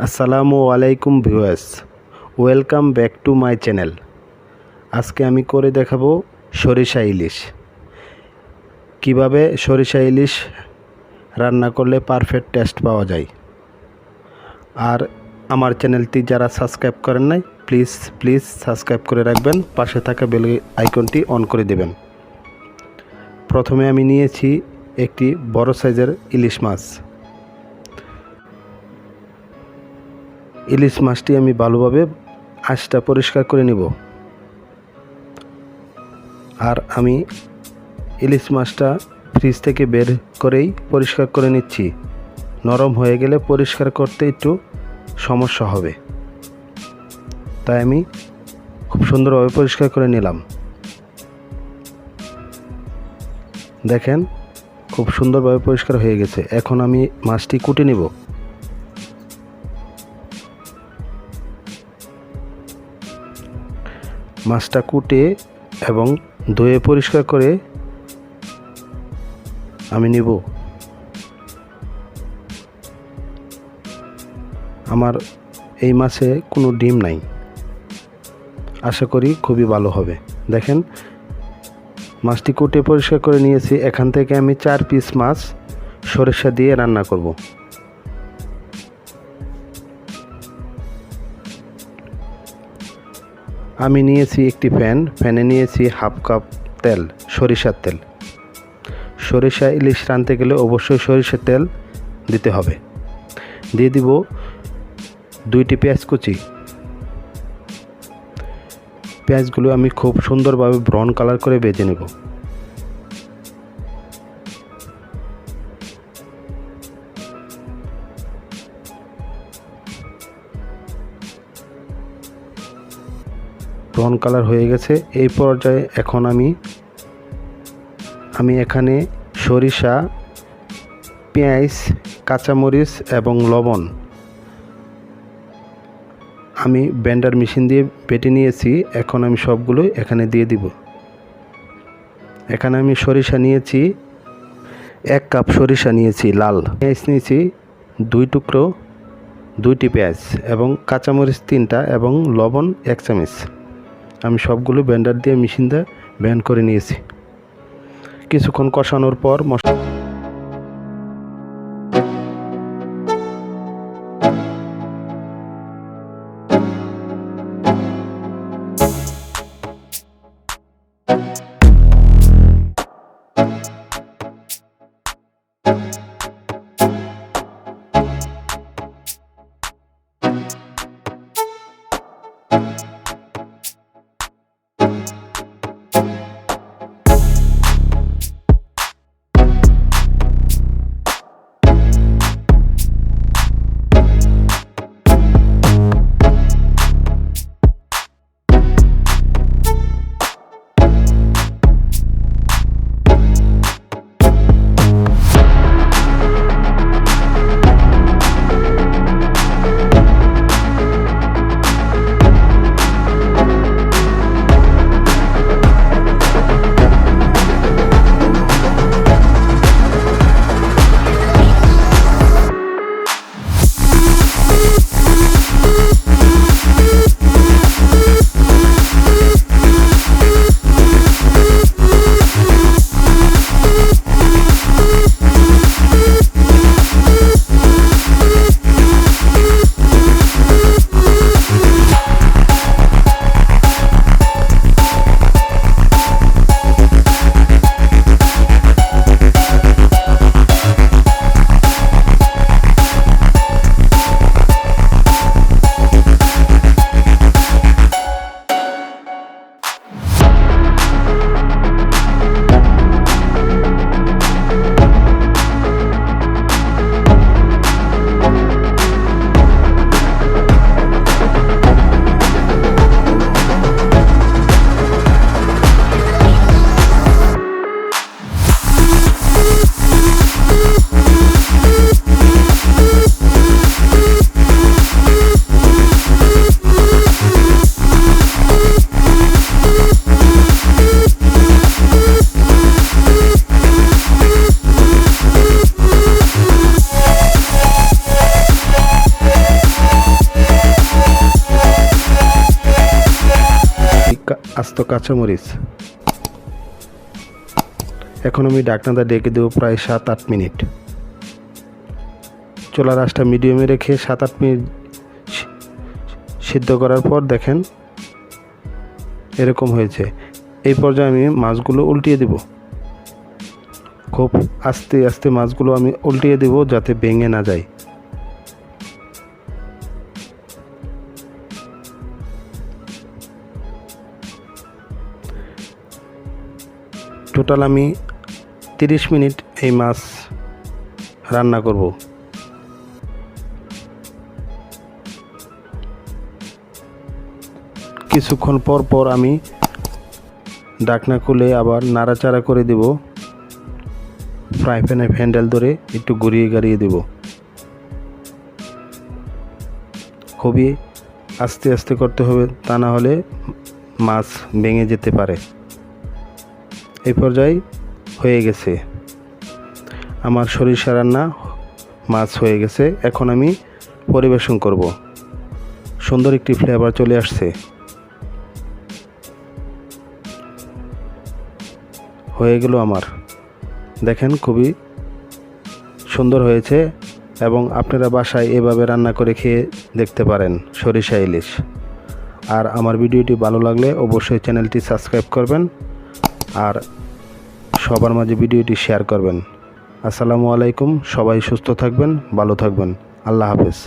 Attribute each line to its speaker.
Speaker 1: আসসালামু আলাইকুম viewers, welcome back to my channel. আজকে আমি করে দেখাবো সরিষা ইলিশ। কীভাবে সরিষা ইলিশ রান্না করলে পারফেক্ট টেস্ট পাওয়া যায়। আর আমার চ্যানেলটি যারা সাবস্ক্রাইব করেন নাই প্লিজ প্লিজ সাবস্ক্রাইব করে রাখবেন। পাশে থাকা বেল আইকনটি অন করে দেবেন। প্রথমে আমি নিয়েছি একটি বড় সাইজের ইলিশ মাছ। ইলিশ মাছটি আমি ভালোভাবে আঁচটা পরিষ্কার করে নিব। আর আমি ইলিশ মাছটা ফ্রিজ থেকে বের করেই পরিষ্কার করে নিচ্ছি। নরম হয়ে গেলে পরিষ্কার করতে একটু সমস্যা হবে। তাই আমি খুব সুন্দরভাবে পরিষ্কার করে নিলাম। দেখেন, খুব সুন্দরভাবে পরিষ্কার হয়ে গেছে। এখন আমি মাছটি কুটে নিব। মাছটা কুটে এবং ধুয়ে পরিষ্কার করে আমি নিব। আমার এই মাছে কোনো ডিম নাই। আশা করি খুবই ভালো হবে। দেখেন, মাছটি কুটে পরিষ্কার করে নিয়েছি। এখান থেকে আমি চার পিস মাছ সরিষা দিয়ে রান্না করব। আমি নিয়েছি একটি ফ্যান ফ্যানে নিয়েছি হাফ কাপ তেল, সরিষার তেল। সরিষা ইলিশ রাঁধতে গেলে অবশ্যই সরিষার তেল দিতে হবে। দিয়ে দিব দুইটি পেঁয়াজ কুচি। পেঁয়াজগুলো আমি খুব সুন্দরভাবে ব্রাউন কালার করে বেজে নেব। ব্রাউন কালার হয়ে গেছে। এই পর্যায়ে এখন আমি আমি এখানে সরিষা, পেঁয়াজ, কাঁচামরিচ এবং লবণ আমি ব্যান্ডার মেশিন দিয়ে বেটে নিয়েছি। এখন আমি সবগুলো এখানে দিয়ে দিব। এখানে আমি সরিষা নিয়েছি, এক কাপ সরিষা নিয়েছি, লাল পেঁয়াজ নিয়েছি, দুই টুকরো, দুইটি পেঁয়াজ এবং কাঁচামরিচ তিনটা এবং লবণ এক চামচ। আমি সবগুলো ব্যান্ডার দিয়ে মেশিন দিয়ে ব্যান্ড করে নিয়েছি। কিছুক্ষণ কষানোর পর মশলা আস্ত কাঁচামরিচ এখন আমি ডাকনাটা ডেকে দেবো প্রায় সাত আট মিনিট। চোলা রাসটা মিডিয়ামে রেখে সাত আট মিনিট সিদ্ধ করার পর দেখেন এরকম হয়েছে। এই পর্যায়ে আমি মাছগুলো উল্টিয়ে দেব। খুব আস্তে আস্তে মাছগুলো আমি উল্টিয়ে দেব যাতে ভেঙে না যায়। টোটাল আমি তিরিশ মিনিট এই মাছ রান্না করব। কিছুক্ষণ পর পর আমি ডাকনা খুলে আবার নাড়াচাড়া করে দেব। ফ্রাই প্যানে হ্যান্ডেল ধরে একটু ঘুরিয়ে গাড়িয়ে দেব। খুবই আস্তে আস্তে করতে হবে, তা না হলে মাছ ভেঙে যেতে পারে। এই পর্যায়ে হয়ে গেছে। আমার সরিষা রান্না মাছ হয়ে গেছে। এখন আমি পরিবেশন করব। সুন্দর একটি ফ্লেভার চলে আসছে। হয়ে গেল আমার। দেখেন খুবই সুন্দর হয়েছে এবং আপনারা বাসায় এভাবে রান্না করে খেয়ে দেখতে পারেন সরিষা ইলিশ। আর আমার ভিডিওটি ভালো লাগলে অবশ্যই চ্যানেলটি সাবস্ক্রাইব করবেন। আর সবার মাঝে ভিডিওটি শেয়ার করবেন। আসসালামু আলাইকুম, সবাই সুস্থ থাকবেন, ভালো থাকবেন। আল্লাহ হাফেজ।